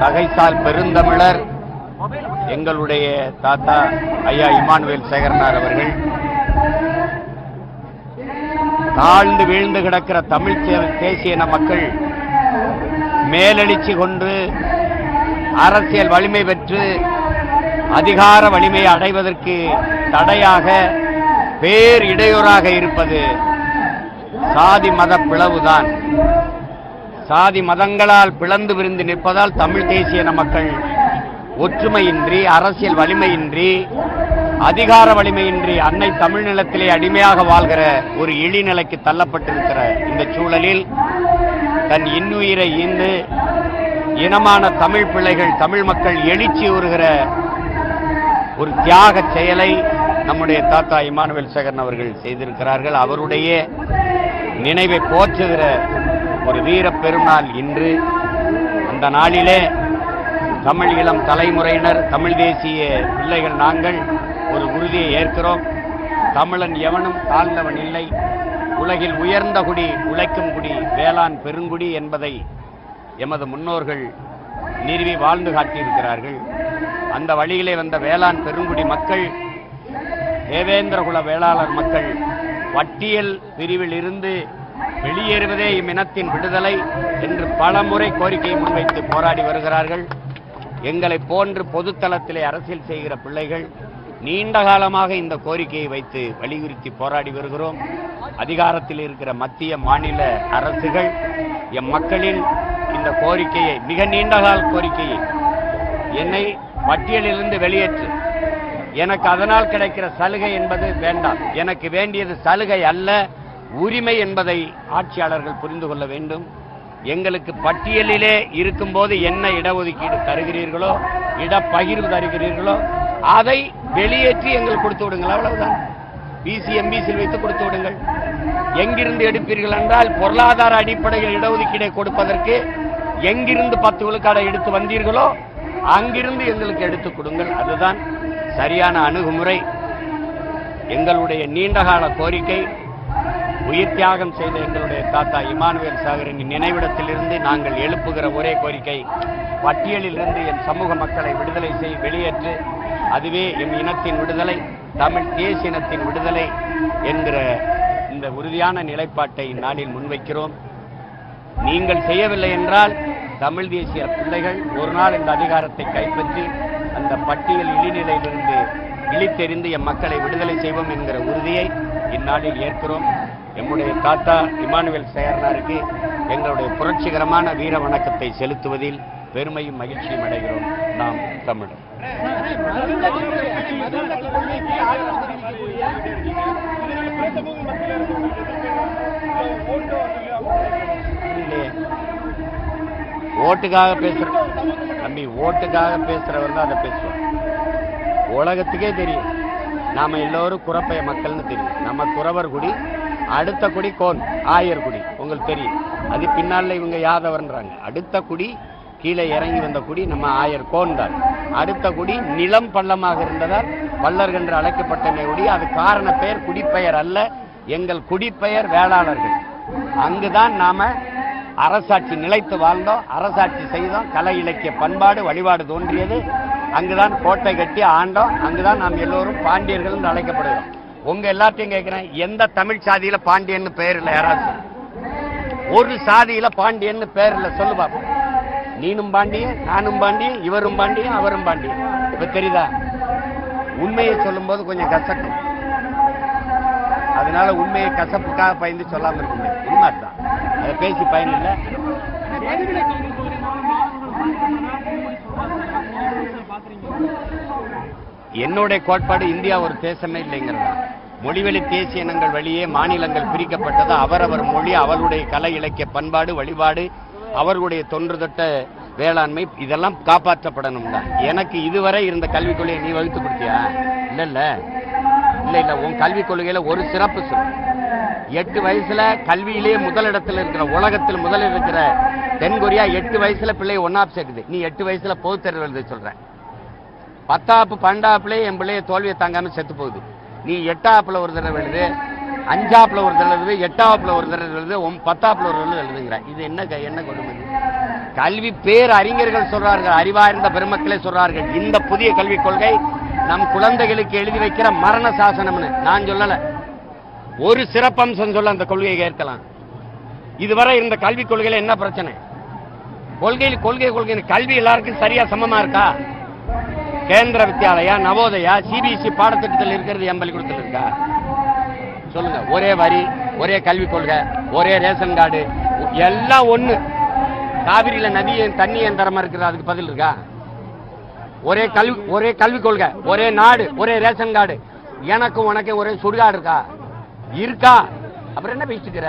தகைசால் பெருந்தமிழர். எங்களுடைய தாத்தா ஐயா இமானுவேல் சேகரனார் அவர்கள். தாழ்ந்து வீழ்ந்து கிடக்கிற தமிழ் தேசிய மக்கள் மேலெழுச்சி கொண்டு அரசியல் வலிமை பெற்று அதிகார வலிமையை அடைவதற்கு தடையாக பேர் இடையூறாக இருப்பது சாதி மத பிளவுதான். சாதி மதங்களால் பிளந்து விரிந்து நிற்பதால் தமிழ் தேசிய மக்கள் ஒற்றுமையின்றி அரசியல் வலிமையின்றி அதிகார வலிமையின்றி அன்னை தமிழ்நிலத்திலே அடிமையாக வாழ்கிற ஒரு இழிநிலைக்கு தள்ளப்பட்டிருக்கிற இந்த சூழலில் தன் இன்னுயிரை ஈந்து இனமான தமிழ் பிள்ளைகள் தமிழ் மக்கள் எழுச்சி உறுகிற ஒரு தியாக செயலை நம்முடைய தாத்தா இமானுவேல் சேகரன் அவர்கள் செய்திருக்கிறார்கள். அவருடைய நினைவை போற்றுகிற ஒரு வீர பெருநாள் இன்று. அந்த நாளிலே தமிழ் இளம் தலைமுறையினர் தமிழ் தேசிய பிள்ளைகள் நாங்கள் ஒரு உறுதியை ஏற்கிறோம். தமிழன் எவனும் தாழ்ந்தவன் இல்லை. உலகில் உயர்ந்த குடி உழைக்கும் குடி வேளாண் பெருங்குடி என்பதை எமது முன்னோர்கள் நிறுவி வாழ்ந்து காட்டியிருக்கிறார்கள். அந்த வழியிலே வந்த வேளாண் பெருங்குடி மக்கள் தேவேந்திரகுல வேளாளர் மக்கள் பட்டியல் பிரிவில் இருந்து வெளியேறுவதே இம்மினத்தின் விடுதலை என்று பலமுறை கோரிக்கை முன்வைத்து போராடி வருகிறார்கள். எங்களை போன்று பொதுத்தளத்திலே அரசியல் செய்கிற பிள்ளைகள் நீண்ட காலமாக இந்த கோரிக்கையை வைத்து வலியுறுத்தி போராடி வருகிறோம். அதிகாரத்தில் இருக்கிற மத்திய மாநில அரசுகள் எம் மக்களின் இந்த கோரிக்கையை மிக நீண்டகால கோரிக்கையை என்னை பட்டியலிலிருந்து வெளியேற்று. எனக்கு அதனால் கிடைக்கிற சலுகை என்பது வேண்டாம். எனக்கு வேண்டியது சலுகை அல்ல. உரிமை என்பதை ஆட்சியாளர்கள் புரிந்து கொள்ள வேண்டும். எங்களுக்கு பட்டியலிலே இருக்கும்போது என்ன இடஒதுக்கீடு தருகிறீர்களோ இடப்பகிர்வு தருகிறீர்களோ அதை வெளியேற்றி எங்களுக்கு கொடுத்து விடுங்கள். அவ்வளவுதான். பிசி எம்பிசியில் வைத்து கொடுத்து விடுங்கள். எங்கிருந்து எடுப்பீர்கள் என்றால் பொருளாதார அடிப்படையில் இடஒதுக்கீடை கொடுப்பதற்கு எங்கிருந்து பத்து விழுக்காடை எடுத்து வந்தீர்களோ அங்கிருந்து எங்களுக்கு எடுத்துக் கொடுங்கள். அதுதான் சரியான அணுகுமுறை. எங்களுடைய நீண்டகால கோரிக்கை. உயிர் தியாகம் செய்த எங்களுடைய தாத்தா இமானுவேல் சாகரின் நினைவிடத்திலிருந்து நாங்கள் எழுப்புகிற ஒரே கோரிக்கை பட்டியலிலிருந்து என் சமூக மக்களை விடுதலை செய் வெளியேற்று அதுவே எம் இனத்தின் விடுதலை தமிழ் தேசிய இனத்தின் விடுதலை என்கிற இந்த உறுதியான நிலைப்பாட்டை இந்நாளில் முன்வைக்கிறோம். நீங்கள் செய்யவில்லை என்றால் தமிழ் தேசிய பிள்ளைகள் ஒரு நாள் இந்த அதிகாரத்தை கைப்பற்றி அந்த பட்டியல் இழிநிலையிலிருந்து இழித்தெறிந்து எம் மக்களை விடுதலை செய்வோம் என்கிற உறுதியை இந்நாளில் ஏற்கிறோம். எம்முடைய தாத்தா இமானுவேல் சேகரனாருக்கு எங்களுடைய புரட்சிகரமான வீர வணக்கத்தை செலுத்துவதில் பெருமையும் மகிழ்ச்சியும் அடைகிறோம். நாம் தமிழர். ஓட்டுக்காக பேசுற தம்பி ஓட்டுக்காக பேசுறவர் தான் அதை பேசுவார். உலகத்துக்கே தெரியும். நாம எல்லோரும் குறப்பைய மக்கள்னு தெரியும். நம்ம குறவர் குடி அடுத்த குடி கோன் ஆயர் குடி. உங்களுக்கு தெரியும். அது பின்னால் இவங்க யாதவர்ன்றாங்க. அடுத்த குடி கீழே இறங்கி வந்த குடி நம்ம ஆயர் கோன் தான். அடுத்த குடி நிலம் பள்ளமாக இருந்ததால் பல்லர்கள் என்று அழைக்கப்பட்டமே குடி. அது காரண பெயர் குடிப்பெயர் அல்ல. எங்கள் குடிப்பெயர் வேளாளர்கள். அங்குதான் நாம அரசாட்சி நிலைத்து வாழ்ந்தோம் அரசாட்சி செய்தோம். கலை இலக்கிய பண்பாடு வழிபாடு தோன்றியது. அங்குதான் கோட்டை கட்டி ஆண்டோம். அங்குதான் நாம் எல்லோரும் பாண்டியர்கள் என்று அழைக்கப்படுகிறோம். உங்க எல்லாத்தையும் கேட்கிறேன் எந்த தமிழ் சாதியில பாண்டியன்னு பேர் இல்லை யாராவது? ஒரு சாதியில பாண்டியன்னு பேர் இல்லை. சொல்லு பாப்போம். நீனும் பாண்டியன் நானும் பாண்டியன் இவரும் பாண்டியன் அவரும் பாண்டியன். இப்ப தெரியுதா? உண்மையை சொல்லும்போது கொஞ்சம் கசக்கும். அதனால உண்மையை கசப்புக்காக பயந்து சொல்லாம இருக்குங்க உண்மை தான் அதை பேசி பயன் இல்லை என்னுடைய கோட்பாடு இந்தியா ஒரு தேசமே இல்லைங்கிறதா? மொழிவெளி தேசிய இனங்கள் வழியே மாநிலங்கள் பிரிக்கப்பட்டது? அவரவர் மொழி அவருடைய கலை இலக்கிய பண்பாடு வழிபாடு அவர்களுடைய தொன்று தொட்ட வேளாண்மை இதெல்லாம் காப்பாற்றப்படணும் தான். எனக்கு இதுவரை இருந்த கல்விக் கொள்கையை நீ வகுத்து கொடுத்தியா? இல்ல இல்ல. இல்ல இல்ல. உன் கல்விக் கொள்கையில ஒரு சிறப்பு சொல். எட்டு வயசுல கல்வியிலேயே முதலிடத்தில் இருக்கிற உலகத்தில் முதலில் இருக்கிற தென்கொரியா எட்டு வயசுல பிள்ளை ஒன்னாப் சேர்க்குது. நீ எட்டு வயசுல பொது தேர்வு எழுத சொல்ற. பத்தாப்பு பன்னெண்டாப்புல என் பிள்ளைய தோல்வியை தாங்காம செத்து போகுது. நீ எட்டாப்புல ஒரு தடவை எழுது அஞ்சாப்புல ஒரு தடவை எழுது எட்டாப்புல ஒரு தடவை எழுது ஒம்- பத்தாப்புல ஒரு தடவை எழுதுங்கிற இது என்ன க- என்ன கொடுமை கல்வி பேர் அறிஞர்கள் சொல்றார்கள் அறிவார்ந்த பெருமக்களே சொல்றார்கள். இந்த புதிய கல்விக் கொள்கை நம் குழந்தைகளுக்கு எழுதி வைக்கிற மரண சாசனம்னு. நான் சொல்லல. ஒரு சிறப்பம்சம் சொல்ல அந்த கொள்கையை ஏற்கலாம். இதுவரை இருந்த கல்விக் கொள்கையில என்ன பிரச்சனை? கொள்கையில் கொள்கை கொள்கை கல்வி எல்லாருக்கும் சரியா சமமா இருக்கா? கேந்திர வித்யாலயா நவோதயா சிபிஎஸ்இ பாடத்திட்டத்தில் இருக்கிறது என் பள்ளிக்கூடத்தில் இருக்கா? சொல்லுங்க. ஒரே வரி ஒரே கல்விக் கொள்கை ஒரே ரேஷன் கார்டு எல்லாம் ஒண்ணு. காவிரியில நதி தண்ணி ஏன் தரமா இருக்குது அதுக்கு பதில் இருக்கா? ஒரே கல்வி ஒரே கல்விக் கொள்கை ஒரே நாடு ஒரே ரேஷன் கார்டு. எனக்கும் உனக்கும் ஒரே சுடுகாடு இருக்கா? இருக்கா. அப்புறம் என்ன பேசிக்கிற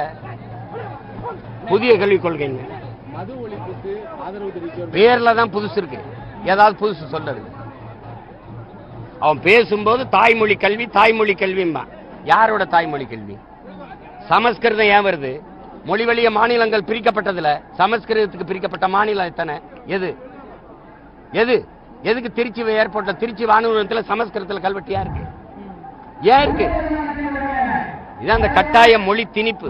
புதிய கல்விக் கொள்கைங்க பேர்ல தான் புதுசு இருக்கு. ஏதாவது புதுசு சொல்லுது அவன் பேசும்போது தாய்மொழி கல்வி தாய்மொழி கல்விம்மா யாரோட தாய்மொழி கல்வி? சமஸ்கிருதம் ஏன் வருது? மொழி வழிய மாநிலங்கள் பிரிக்கப்பட்டதுல சமஸ்கிருதத்துக்கு பிரிக்கப்பட்ட மாநிலம் எத்தனை? எது? எது? எதுக்கு திருச்சி ஏர்போர்ட்ல திருச்சி வானூரத்தில் சமஸ்கிருதத்தில் கல்வெட்டியா இருக்கு? ஏன் இருக்கு? இதான் அந்த கட்டாய மொழி திணிப்பு.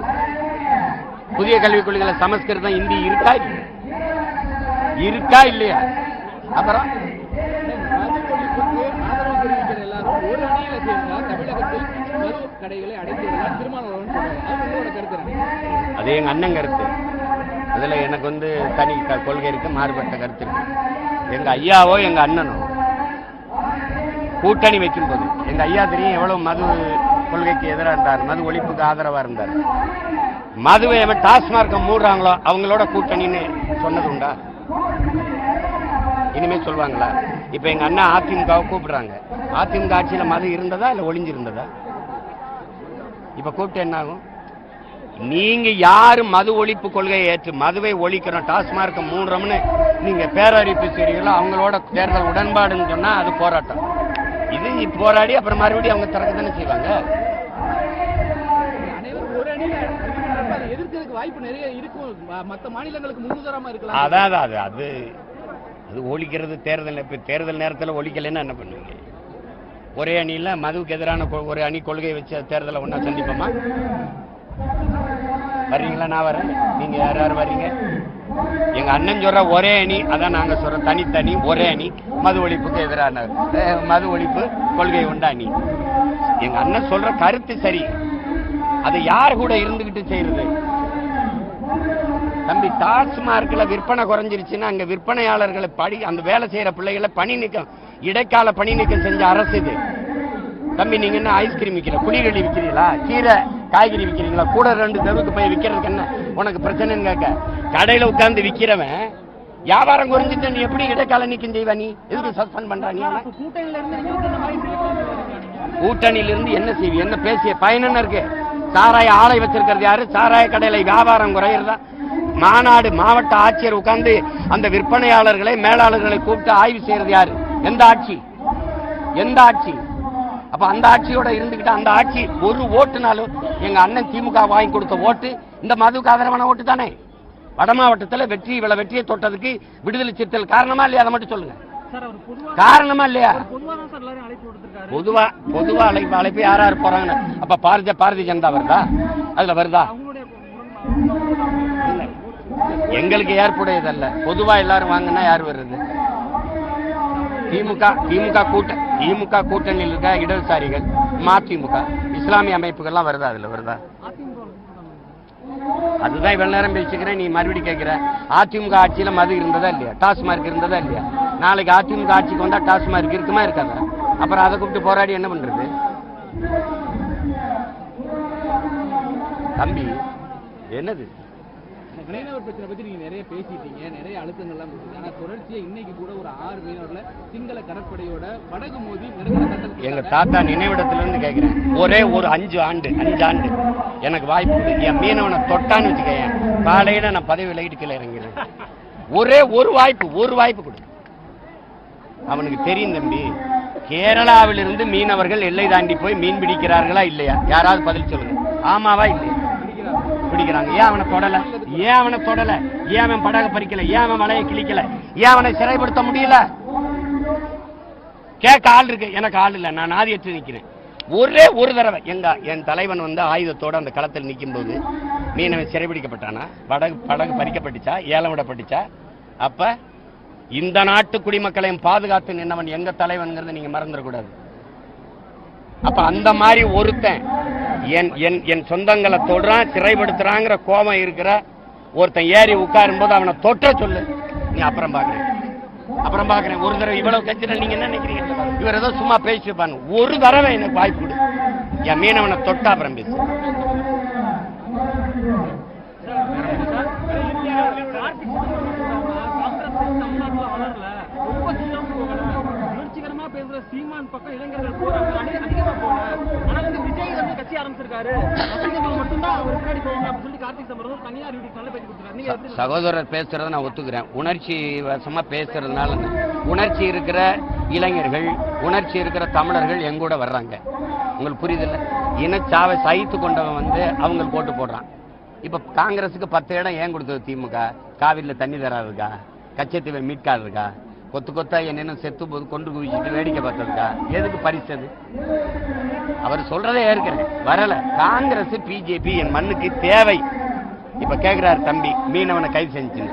புதிய கல்விக் கொள்கையில சமஸ்கிருதம் இந்தி இருக்கா இருக்கா இல்லையா? அப்புறம் மது ஒழிப்புக்கு ஆதரவு தெரிவிக்கிற எல்லாரும் ஒரு அணியில மது கடைகளை திருமாவளவன் அது கருத்து அது எங்க அண்ணன் கருத்து. அதுல எனக்கு வந்து தனி கொள்கை இருக்கு மாறுபட்ட கருத்து இருக்கு. எங்க ஐயாவோ எங்க அண்ணனோ கூட்டணி வைக்கும்போது எங்க ஐயா தெரியும் எவ்வளவு மது கொள்கைக்கு எதிராக இருந்தார் மது ஒழிப்புக்கு ஆதரவா இருந்தார். மதுவை எவன் மூடுறாங்களோ அவங்களோட கூட்டணின்னு சொன்னது உண்டா? இனிமே சொல்லுவாங்களா இப்ப எங்க அண்ணா அதிமுகவை கூப்பிடுறாங்க. அதிமுக ஆட்சியில மது இருந்ததா இல்ல ஒளிஞ்சிருந்ததா? இப்ப கூப்பிட்டு என்ன ஆகும்? நீங்க யாரு மது ஒழிப்பு கொள்கையை ஏற்று மதுவை ஒழிக்கிறோம் டாஸ்மார்க்க மூடுறோம்னு நீங்க பேரறிவிப்பு செய்றீங்களோ அவங்களோட தேர்தல் உடன்பாடுன்னு சொன்னா அது போராட்டம். இது போராடி அப்புறம் மறுபடியும் அவங்க திறக்க தானே செய்வாங்க? வாய்ப்பு நிறைய இருக்கும். ம- மத்த மாநிலங்களுக்கு முன்னுதாரணமா இருக்கலாம். அதான் அது அது ஒழிக்கிறது தேர்தல் இப்போ தேர்தல் நேரத்தில் ஒழிக்கலைன்னா என்ன பண்ணுவீங்க? ஒரே அணியில் மதுவுக்கு எதிரான கொ- ஒரு அணி கொள்கை வச்சு தேர்தலை ஒன்றா சந்திப்போமா? வர்றீங்களா? நான் வரேன். நீங்கள் யார் யார் வர்றீங்க? எங்கள் அண்ணன் சொல்கிற ஒரே அணி அதான் நாங்கள் சொல்கிறோம் தனித்தனி ஒரே அணி. மது ஒழிப்புக்கு எதிரான மது ஒழிப்பு கொள்கை உண்டா அணி எங்கள் அண்ணன் சொல்கிற கருத்து சரி. அதை யார் கூட இருந்துக்கிட்டு செய்கிறது தம்பி டாஸ்மார்க்ல விற்பனை குறைஞ்சிருச்சுன்னா அங்க விற்பனையாளர்களை படி அந்த வேலை செய்யற பிள்ளைகளை பணி நீக்கம் இடைக்கால பணி நீக்கம் செஞ்ச அரசு இது. தம்பி நீங்க என்ன ஐஸ்கிரீம் விற்கிற புளிகளி விற்கிறீங்களா கீரை காய்கறி விற்கிறீங்களா கூட ரெண்டு தெருவுக்கு போய் விற்கிறதுக்கு என்ன? உனக்கு பிரச்சனைன்னு கேட்க. கடையில உட்கார்ந்து விற்கிறவன் வியாபாரம் குறைஞ்சிட்டு நீ எப்படி இடைக்கால நீக்கம் செய்வ நீ? எதுக்கு சஸ்பெண்ட் பண்ற நீ? அவனை? கூட்டணியில இருந்து நீங்க வந்து இந்த மாதிரி பேசுறீங்க. கூட்டணியில இருந்து என்ன செய்வி? என்ன பேசிய? பயன் என்ன இருக்கு? சாராய ஆலை வச்சிருக்கிறது யாரு? சாராய கடையில வியாபாரம் குறையிறதா? மாநாடு மாவட்ட ஆட்சியர் உட்கார்ந்து அந்த விற்பனையாளர்களை மேலாளர்களை கூப்பிட்டு ஆய்வு செய்யறது யாரு? எந்த ஆட்சி? எந்த ஆட்சி? அப்ப அந்த ஆட்சியோட இருந்துகிட்டு அந்த ஆட்சி ஒரு ஓட்டுனாலும் எங்க அண்ணன் திமுக வாங்கி கொடுத்த ஓட்டு இந்த மதுவுக்கு ஆதரவான ஓட்டு தானே? வட மாவட்டத்துல வெற்றி இவ்வளவு வெற்றியை தொட்டதுக்கு விடுதலை சிறுத்தைகள் காரணமா இல்லையா? அதை மட்டும் சொல்லுங்க. காரணமா இல்லையா? பொதுவா பொதுவா அழைப்பு அழைப்பு யார் யார் போறாங்கன்னு? அப்ப பாரதிய பாரதிய ஜனதா வருதா? அதுல வருதா. எங்களுக்கு ஏற்புடையதல்ல பொதுவா எல்லாரும் வாங்கினா யார் வருது திமுக திமுக கூட்ட திமுக கூட்டணியில் இருக்க இடதுசாரிகள் மதிமுக இஸ்லாமிய அமைப்புகள்லாம் வருதா அதுல? வருதா? அதுதான் இவ்வளவு நேரம் பேசிக்கிறேன். நீ மறுபடியும் கேட்கிற அதிமுக ஆட்சியில மது இருந்ததா இல்லையா? டாஸ்மார்க் இருந்ததா இல்லையா? நாளைக்கு அதிமுக ஆட்சிக்கு வந்தா டாஸ்மார்க் இருக்குமா இருக்காதா? அப்புறம் அதை கூப்பிட்டு போராடி என்ன பண்றது? தம்பி என்னது? மீனவர் பிரச்சனை பத்தி நீங்க நிறைய பேசிட்டீங்க நிறைய அழுத்தங்கள்லாம் கொடுத்தீங்க. ஆனா தொடர்ச்சியா இன்னைக்கு கூட ஒரு ஆறு மீனவர்ல சிங்கள கடற்படையோட படகு மோதி எங்க தாத்தா நினைவிடத்துல இருந்து கேக்குறேன். ஒரே ஒரு அஞ்சு ஆண்டு அஞ்சு ஆண்டு. எனக்கு வாய்ப்பு என் மீனவனை தொட்டான்னு வச்சுக்கேன் காலையில நான் பதவி விலகிட்டு கீழே இறங்கிறேன் ஒரே ஒரு வாய்ப்பு ஒரு வாய்ப்பு கொடு. அவனுக்கு தெரியும் தம்பி கேரளாவிலிருந்து மீனவர்கள் எல்லை தாண்டி போய் மீன் பிடிக்கிறார்களா இல்லையா? யாராவது பதில் சொல்லுங்க. ஆமாவா இல்லையா? பிடிக்கிறாங்க. ஏன் அவனை தொடல? ஏன் அவனை தொடல? ஏன் அவன் படகு பறிக்கல? ஏன் அவன் மலையை கிழிக்கல? ஏன் அவனை சிறைப்படுத்த முடியல? கேட்க ஆள் இருக்கு. எனக்கு ஆள் இல்லை. நான் ஆதியற்று நிற்கிறேன் ஒரே ஒரு தடவை எங்க என் தலைவன் வந்து ஆயுதத்தோட அந்த களத்தில் நிற்கும் போது மீனவன் சிறைபிடிக்கப்பட்டானா? படகு படகு பறிக்கப்பட்டுச்சா? ஏலம் விடப்பட்டுச்சா? அப்ப இந்த நாட்டு குடிமக்களையும் பாதுகாத்து நின்னவன் எங்க தலைவன்கிறத நீங்க மறந்துடக்கூடாது. அப்ப அந்த மாதிரி ஒருத்தன் என் என் என் சொந்தங்களை தொடுறான் சிறைப்படுத்துறாங்கிற கோபம் இருக்கிற ஒருத்தன் ஏறி உட்காரும் போது அவனை தொட்ட சொல்லு. நீ அப்புறம் பாக்குறேன் அப்புறம் பாக்குறேன் ஒரு தடவை இவ்வளவு கட்சியில் நீங்க என்ன நினைக்கிறீங்க? இவர் ஏதோ சும்மா பேசிப்பாங்க ஒரு தடவை எனக்கு வாய்ப்பு கொடு. என் மீனவனை தொட்டா அப்புறம் பேசு. சீமான் பக்கம் இளைஞர்கள் போறாங்க அதிகமா போறாங்க. சகோதரர் பேசுறத நான் ஒத்துக்கிறேன். உணர்ச்சி வசமா பேசுறதுனால உணர்ச்சி இருக்கிற இளைஞர்கள் உணர்ச்சி இருக்கிற தமிழர்கள் எங்கூட வர்றாங்க. உங்களுக்கு புரியுதுல்ல? இனச்சாவை சகித்து கொண்டவன் வந்து அவங்களுக்கு போட்டு போடுறான். இப்ப காங்கிரஸுக்கு பத்து இடம் ஏன் கொடுத்தது திமுக? காவிரியில தண்ணி தராதுக்கா கச்சத்தீவை மீட்காதுக்கா கொத்து கொத்தா என்னென்ன செத்து போது கொண்டு குவிச்சிட்டு வேடிக்கை பார்த்ததுக்கா எதுக்கு பரிசது அவர் சொல்றதே ஏற்கிறேன் வரல. காங்கிரஸ் பிஜேபி என் மண்ணுக்கு தேவை. இப்ப கேக்குறாரு தம்பி மீனவனை கைது செஞ்சு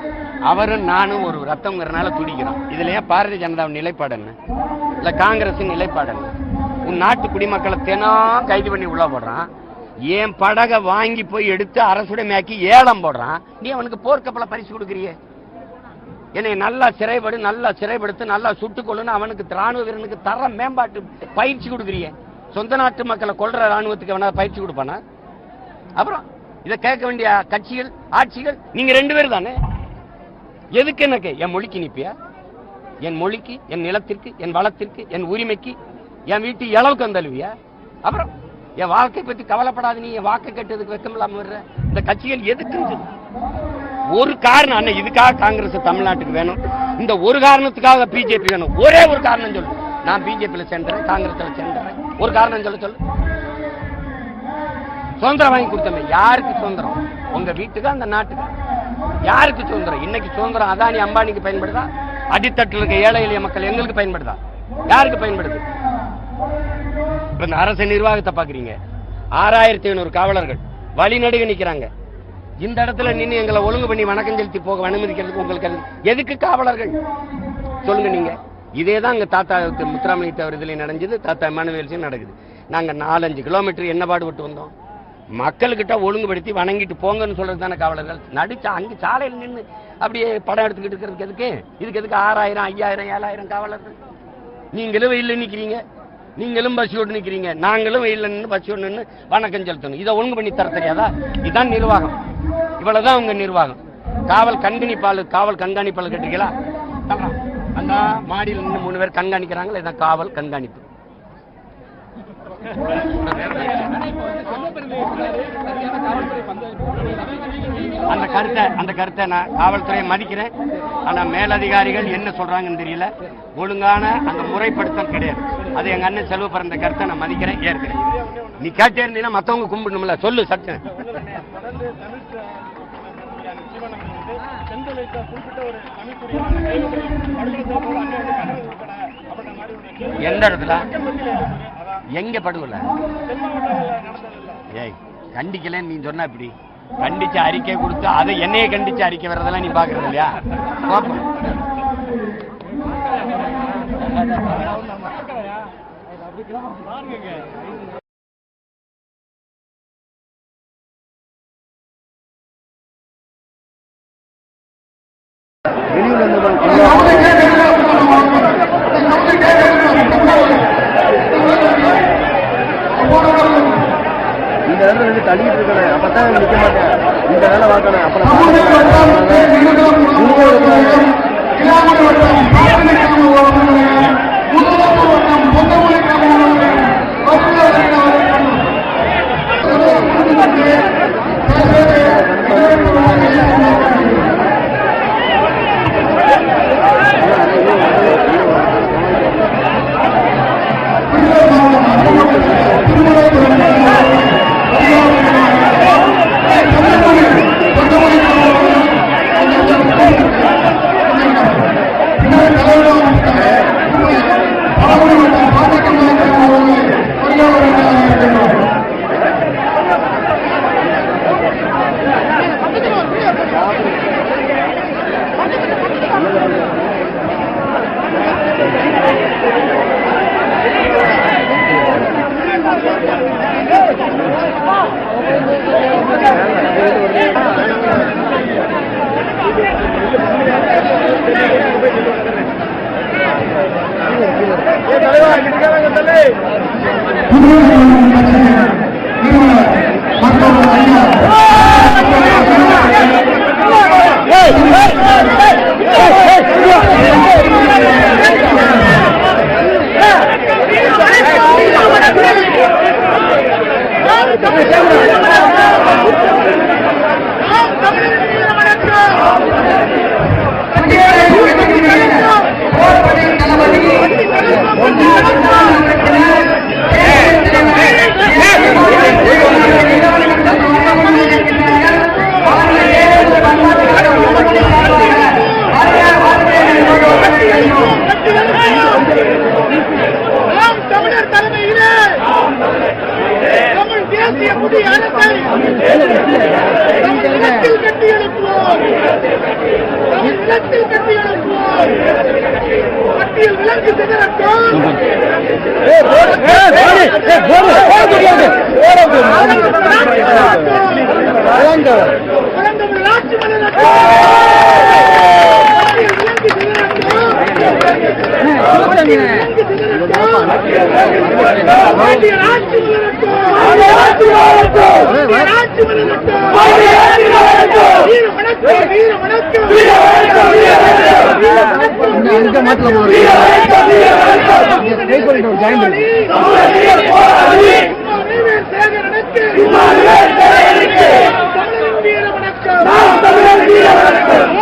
அவரும் நானும் ஒரு ரத்தம்ங்கிறனால துடிக்கிறோம். இதுல ஏன் பாரதிய ஜனதா நிலைப்பாடு என்ன? இல்ல காங்கிரஸ் நிலைப்பாடு என்ன? உன் நாட்டு குடிமக்களை தினம் கைது பண்ணி உள்ள போடுறான். என் படகை வாங்கி போய் எடுத்து அரசுடைமையாக்கி ஏலம் போடுறான். நீ அவனுக்கு போர்க்கப்பலை பரிசு கொடுக்குறியே? என்னை நல்லா சிறைப்படு நல்லா சிறைப்படுத்து நல்லா சுட்டுக்கொள்ளுன்னு அவனுக்கு ராணுவ வீரனுக்கு தர மேம்பாட்டு பயிற்சி கொடுக்குறியே சொந்த நாட்டு மக்களை கொள்ற ராணுவத்துக்கு அவனா பயிற்சி கொடுப்பானா? அப்புறம் இதை கேட்க வேண்டிய கட்சிகள் ஆட்சிகள் நீங்க ரெண்டு பேரும் தானே? எதுக்கு எனக்கு என் மொழிக்கு நிப்பியா என் மொழிக்கு என் நிலத்திற்கு என் வளத்திற்கு என் உரிமைக்கு என் வீட்டு இளவுக்கு வந்தழுவியா? அப்புறம் என் வாழ்க்கை பற்றி கவலைப்படாத நீ என் வாக்கு கேட்டதுக்கு வெக்கம் இல்லாமல் வர்ற இந்த கட்சிகள் எதுக்குன்னு ஒரு காரணம் அண்ணன் இதுக்காக காங்கிரஸ் தமிழ்நாட்டுக்கு வேணும். இந்த ஒரு காரணத்துக்காக பிஜேபி வேணும். ஒரே ஒரு காரணம் சொல்லு. நான் பிஜேபியில் சேர்ந்துறேன் காங்கிரஸில் சேர்ந்துறேன். ஒரு காரணம் சொல்ல சொல்லு. சுதந்திரம் வாங்கி கொடுத்தமே யாருக்கு சுதந்திரம்? உங்க வீட்டுக்கு அந்த நாட்டுக்கு? யாருக்கு சுதந்திரம்? இன்னைக்கு சுதந்திரம் அதானி அம்பானிக்கு பயன்படுதா? அடித்தட்டில் இருக்க ஏழை எளிய மக்கள் எங்களுக்கு பயன்படுதா? யாருக்கு பயன்படுது? இப்ப இந்த அரசு நிர்வாகத்தை பாக்குறீங்க ஆறாயிரத்தி ஐநூறு காவலர்கள் வழிநடுக நிக்கிறாங்க. இந்த இடத்துல நின்று எங்களை ஒழுங்கு பண்ணி வணக்கம் செலுத்தி போக அனுமதிக்கிறதுக்கு உங்களுக்கு எதுக்கு காவலர்கள்? சொல்லுங்க நீங்க. இதே தான் இங்க தாத்தா முத்துராமலிங்க தேவர் இதுல நடந்தது. தாத்தா இமானுவேல்ஸும் நடக்குது. நாங்க நாலஞ்சு கிலோமீட்டர் என்ன பாடுபட்டு வந்தோம்? மக்கள்கிட்ட ஒழுங்குபடுத்தி வணங்கிட்டு போங்கன்னு சொல்றது தானே காவலர்கள்? நடிச்சா அங்கே சாலையில் நின்று அப்படியே படம் எடுத்துக்கிட்டு இருக்கிறதுக்கு எதுக்கு? இதுக்கு எதுக்கு ஆறாயிரம் ஐயாயிரம் ஏழாயிரம் காவலர்கள்? நீங்களும் வெயிலில் நிற்கிறீங்க நீங்களும் பஸ்ஸை ஓட்டு நிற்கிறீங்க நாங்களும் வெயிலில் நின்று பசியோடு நின்று வணக்கம் செலுத்தணும். இதை ஒழுங்கு பண்ணி தர தெரியாதா? இதுதான் நிர்வாகம். இவ்வளவுதான் உங்க நிர்வாகம். காவல் கண்காணிப்பாளர் காவல் கண்காணிப்பாளர் கேட்டீங்களா அந்த மாடியில் நின்று மூணு பேர் கண்காணிக்கிறாங்களா? இதான் காவல் கண்காணிப்பு. அந்த கருத்தை அந்த கருத்தை நான் காவல்துறையை மதிக்கிறேன். ஆனா மேலதிகாரிகள் என்ன சொல்றாங்கன்னு தெரியல. ஒழுங்கான அந்த முறைப்படுத்தல் கிடையாது. அது எங்க அண்ணன் செலவு பிறந்த கருத்தை நான் மதிக்கிறேன் ஏற்கிறேன். நீ கேட்டே இருந்தீங்கன்னா மத்தவங்க கும்பிடணும்ல. சொல்லு சட்டம் வந்து செந்தில் வைத்த குறிப்பிட்ட ஒரு எந்த இடத்துல எங்க படுகொலை ஏய் கண்டிக்கலன்னு நீ சொன்னா இப்படி கண்டிச்சு அறிக்கை கொடுத்து அதை என்னைய கண்டிச்சு அறிக்கை வர்றதெல்லாம் நீ பாக்குறது இல்லையா பாப்போம் இந்த இந்த மாத்திர போறேன் ஜாயின் জিন্দাবাদ